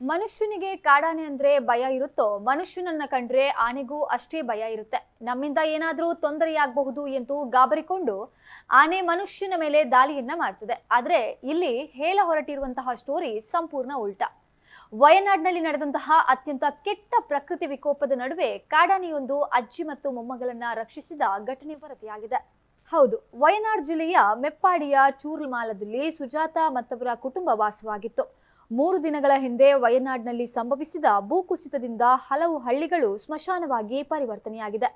ಮನುಷ್ಯನಿಗೆ ಕಾಡಾನೆ ಅಂದ್ರೆ ಭಯ ಇರುತ್ತೋ, ಮನುಷ್ಯನನ್ನ ಕಂಡ್ರೆ ಆನೆಗೂ ಅಷ್ಟೇ ಭಯ ಇರುತ್ತೆ. ನಮ್ಮಿಂದ ಏನಾದ್ರೂ ತೊಂದರೆಯಾಗಬಹುದು ಎಂದು ಗಾಬರಿಕೊಂಡು ಆನೆ ಮನುಷ್ಯನ ಮೇಲೆ ದಾಳಿಯನ್ನ ಮಾಡ್ತದೆ. ಆದ್ರೆ ಇಲ್ಲಿ ಹೇಳ ಹೊರಟಿರುವಂತಹ ಸ್ಟೋರಿ ಸಂಪೂರ್ಣ ಉಲ್ಟಾ. ವಯನಾಡ್ನಲ್ಲಿ ನಡೆದಂತಹ ಅತ್ಯಂತ ಕೆಟ್ಟ ಪ್ರಕೃತಿ ವಿಕೋಪದ ನಡುವೆ ಕಾಡಾನೆಯೊಂದು ಅಜ್ಜಿ ಮತ್ತು ಮೊಮ್ಮಗಳನ್ನ ರಕ್ಷಿಸಿದ ಘಟನೆ ವರದಿಯಾಗಿದೆ. ಹೌದು, ವಯನಾಡ್ ಜಿಲ್ಲೆಯ ಮೆಪ್ಪಾಡಿಯ ಚೂರ್ಮಾಲದಲ್ಲಿ ಸುಜಾತ ಮತ್ತವರ ಕುಟುಂಬ ವಾಸವಾಗಿತ್ತು. ಮೂರು ದಿನಗಳ ಹಿಂದೆ ವಯನಾಡ್ನಲ್ಲಿ ಸಂಭವಿಸಿದ ಭೂಕುಸಿತದಿಂದ ಹಲವು ಹಳ್ಳಿಗಳು ಸ್ಮಶಾನವಾಗಿ ಪರಿವರ್ತನೆಯಾಗಿದೆ.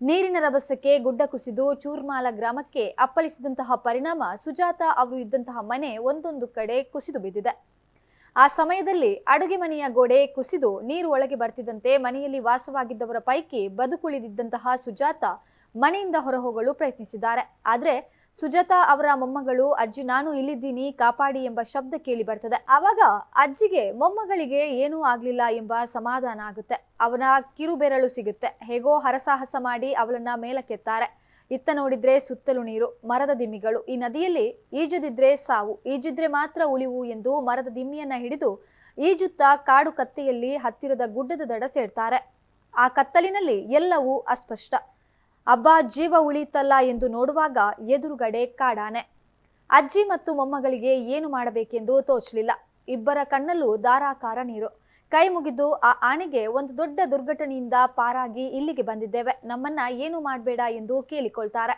ನೀರಿನ ರಭಸಕ್ಕೆ ಗುಡ್ಡ ಕುಸಿದು ಚೂರ್ಮಾಲ ಗ್ರಾಮಕ್ಕೆ ಅಪ್ಪಳಿಸಿದಂತಹ ಪರಿಣಾಮ ಸುಜಾತ ಅವರು ಇದ್ದಂತಹ ಮನೆ ಒಂದೊಂದು ಕಡೆ ಕುಸಿದು ಬಿದ್ದಿದೆ. ಆ ಸಮಯದಲ್ಲಿ ಅಡುಗೆ ಮನೆಯ ಗೋಡೆ ಕುಸಿದು ನೀರು ಒಳಗೆ ಬರ್ತಿದ್ದಂತೆ ಮನೆಯಲ್ಲಿ ವಾಸವಾಗಿದ್ದವರ ಪೈಕಿ ಬದುಕುಳಿದಿದ್ದಂತಹ ಸುಜಾತ ಮನೆಯಿಂದ ಹೊರಹೋಗಲು ಪ್ರಯತ್ನಿಸಿದ್ದಾರೆ. ಆದ್ರೆ ಸುಜಾತ ಅವರ ಮೊಮ್ಮಗಳು, ಅಜ್ಜಿ, ನಾನು ಇಲ್ಲಿದ್ದೀನಿ, ಕಾಪಾಡಿ ಎಂಬ ಶಬ್ದ ಕೇಳಿ ಬರ್ತದೆ. ಆವಾಗ ಅಜ್ಜಿಗೆ ಮೊಮ್ಮಗಳಿಗೆ ಏನೂ ಆಗ್ಲಿಲ್ಲ ಎಂಬ ಸಮಾಧಾನ ಆಗುತ್ತೆ. ಅವನ ಕಿರುಬೆರಳು ಸಿಗುತ್ತೆ. ಹೇಗೋ ಹರಸಾಹಸ ಮಾಡಿ ಅವಳನ್ನ ಮೇಲಕ್ಕೆತ್ತಾರೆ. ಇತ್ತ ನೋಡಿದ್ರೆ ಸುತ್ತಲೂ ನೀರು, ಮರದ ದಿಮ್ಮಿಗಳು. ಈ ನದಿಯಲ್ಲಿ ಈಜದಿದ್ರೆ ಸಾವು, ಈಜಿದ್ರೆ ಮಾತ್ರ ಉಳಿವು ಎಂದು ಮರದ ದಿಮ್ಮಿಯನ್ನ ಹಿಡಿದು ಈಜುತ್ತಾ ಕಾಡು ಕತ್ತೆಯಲ್ಲಿ ಹತ್ತಿರದ ಗುಡ್ಡದ ದಡ ಸೇರ್ತಾರೆ. ಆ ಕತ್ತಲಿನಲ್ಲಿ ಎಲ್ಲವೂ ಅಸ್ಪಷ್ಟ. ಅಬ್ಬ ಜೀವ ಉಳಿತಲ್ಲ ಎಂದು ನೋಡುವಾಗ ಎದುರುಗಡೆ ಕಾಡಾನೆ. ಅಜ್ಜಿ ಮತ್ತು ಮೊಮ್ಮಗಳಿಗೆ ಏನು ಮಾಡಬೇಕೆಂದು ತೋಚಲಿಲ್ಲ. ಇಬ್ಬರ ಕಣ್ಣಲ್ಲೂ ಧಾರಾಕಾರ ನೀರು. ಕೈ ಮುಗಿದು ಆ ಆನೆಗೆ ಒಂದು ದೊಡ್ಡ ದುರ್ಘಟನೆಯಿಂದ ಪಾರಾಗಿ ಇಲ್ಲಿಗೆ ಬಂದಿದ್ದೇವೆ. ನಮ್ಮನ್ನ ಏನು ಮಾಡಬೇಡ ಎಂದು ಕೇಳಿಕೊಳ್ತಾರೆ.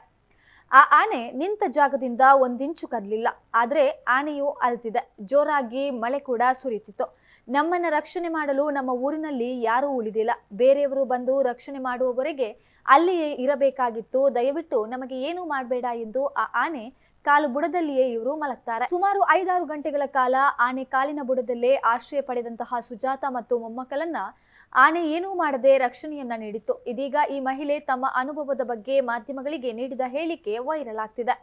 ಆ ಆನೆ ನಿಂತ ಜಾಗದಿಂದ ಒಂದಿಂಚು ಕದಲಿಲ್ಲ. ಆದ್ರೆ ಆನೆಯು ಅಲ್ತಿದೆ. ಜೋರಾಗಿ ಮಳೆ ಕೂಡ ಸುರಿತಿತ್ತು. ನಮ್ಮನ್ನ ರಕ್ಷಣೆ ಮಾಡಲು ನಮ್ಮ ಊರಿನಲ್ಲಿ ಯಾರೂ ಉಳಿದಿಲ್ಲ. ಬೇರೆಯವರು ಬಂದು ರಕ್ಷಣೆ ಮಾಡುವವರೆಗೆ ಅಲ್ಲಿಯೇ ಇರಬೇಕಾಗಿತ್ತು. ದಯವಿಟ್ಟು ನಮಗೆ ಏನು ಮಾಡಬೇಡ ಎಂದು ಆ ಆನೆ ಕಾಲು ಬುಡದಲ್ಲಿಯೇ ಇವರು ಮಲಗ್ತಾರೆ. ಸುಮಾರು ಐದಾರು ಗಂಟೆಗಳ ಕಾಲ ಆನೆ ಕಾಲಿನ ಬುಡದಲ್ಲೇ ಆಶ್ರಯ ಪಡೆದಂತಹ ಸುಜಾತ ಮತ್ತು ಮೊಮ್ಮಕ್ಕಳನ್ನ ಆನೆ ಏನೂ ಮಾಡದೆ ರಕ್ಷಣೆಯನ್ನ ನೀಡಿತ್ತು. ಇದೀಗ ಈ ಮಹಿಳೆ ತಮ್ಮ ಅನುಭವದ ಬಗ್ಗೆ ಮಾಧ್ಯಮಗಳಿಗೆ ನೀಡಿದ ಹೇಳಿಕೆ ವೈರಲ್ ಆಗ್ತಿದೆ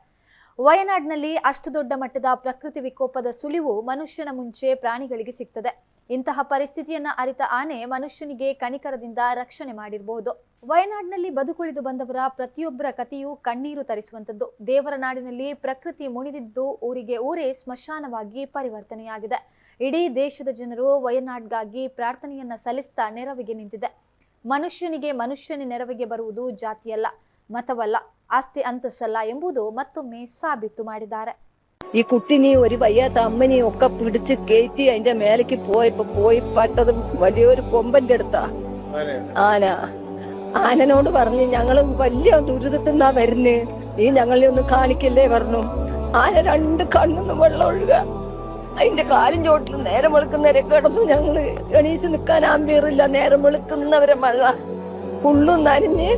ವಯನಾಡ್ನಲ್ಲಿ ಅಷ್ಟು ದೊಡ್ಡ ಮಟ್ಟದ ಪ್ರಕೃತಿ ವಿಕೋಪದ ಸುಳಿವು ಮನುಷ್ಯನ ಮುಂಚೆ ಪ್ರಾಣಿಗಳಿಗೆ ಸಿಗ್ತದೆ. ಇಂತಹ ಪರಿಸ್ಥಿತಿಯನ್ನ ಅರಿತ ಆನೆ ಮನುಷ್ಯನಿಗೆ ಕಣಿಕರದಿಂದ ರಕ್ಷಣೆ ಮಾಡಿರಬಹುದು ವಯನಾಡಿನಲ್ಲಿ ಬದುಕುಳಿದು ಬಂದವರ ಪ್ರತಿಯೊಬ್ಬರ ಕಥೆಯೂ ಕಣ್ಣೀರು ತರಿಸುವಂತದ್ದು ದೇವರ ನಾಡಿನಲ್ಲಿ ಪ್ರಕೃತಿ ಮುಣಿದಿದ್ದು ಊರಿಗೆ ಊರೇ ಸ್ಮಶಾನವಾಗಿ ಪರಿವರ್ತನೆಯಾಗಿದೆ. ಇಡೀ ದೇಶದ ಜನರು ವಯನಾಡ್ಗಾಗಿ ಪ್ರಾರ್ಥನೆಯನ್ನ ಸಲ್ಲಿಸ್ತಾ ನೆರವಿಗೆ ನಿಂತಿದೆ. ಮನುಷ್ಯನಿಗೆ ಮನುಷ್ಯನ ನೆರವಿಗೆ ಬರುವುದು ಜಾತಿಯಲ್ಲ, ಮತವಲ್ಲ, ಆಸ್ತಿ ಅಂತಸ್ಸಲ್ಲ ಎಂಬುದು ಮತ್ತೊಮ್ಮೆ ಸಾಬೀತು ಮಾಡಿದ್ದಾರೆ. ഈ കുട്ടിനെയും ഒരു വയ്യാത്ത അമ്മനെയും ഒക്കെ പിടിച്ച് കയറ്റി അതിന്റെ മേലേക്ക് പോയപ്പോ പോയി പട്ടത് വലിയൊരു കൊമ്പന്റെ അടുത്താ. ആന. ആനനോട് പറഞ്ഞു ഞങ്ങൾ വലിയ ദുരിതത്തിൽ നിന്നാ വരുന്ന്. നീ ഞങ്ങളെ ഒന്ന് കാണിക്കല്ലേ പറഞ്ഞു? ആന രണ്ട് കണ്ണൊന്നും വെള്ളം ഒഴുക. അതിന്റെ കാലും ചോട്ടിൽ നേരം വെളുക്കുന്നവരെ കിടന്നു ഞങ്ങൾ. എണീച്ച് നിൽക്കാൻ ആമ്പിയറില്ല. നേരം വെളുക്കുന്നവരെ മഴ. ഉള്ളു നനഞ്ഞ്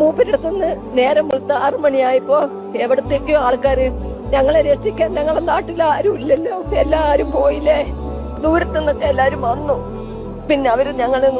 മൂപ്പരടുത്തുനിന്ന് നേരം വെളുത്ത് ആറു മണിയായപ്പോ എവിടത്തേക്കോ ആൾക്കാര് ഞങ്ങളെ രക്ഷിക്കാൻ ഞങ്ങളുടെ നാട്ടിൽ ആരും ഇല്ലല്ലോ. എല്ലാരും പോയില്ലേ? ദൂരത്തുനിന്നൊക്കെ എല്ലാരും വന്നു. പിന്നെ അവർ ഞങ്ങളെ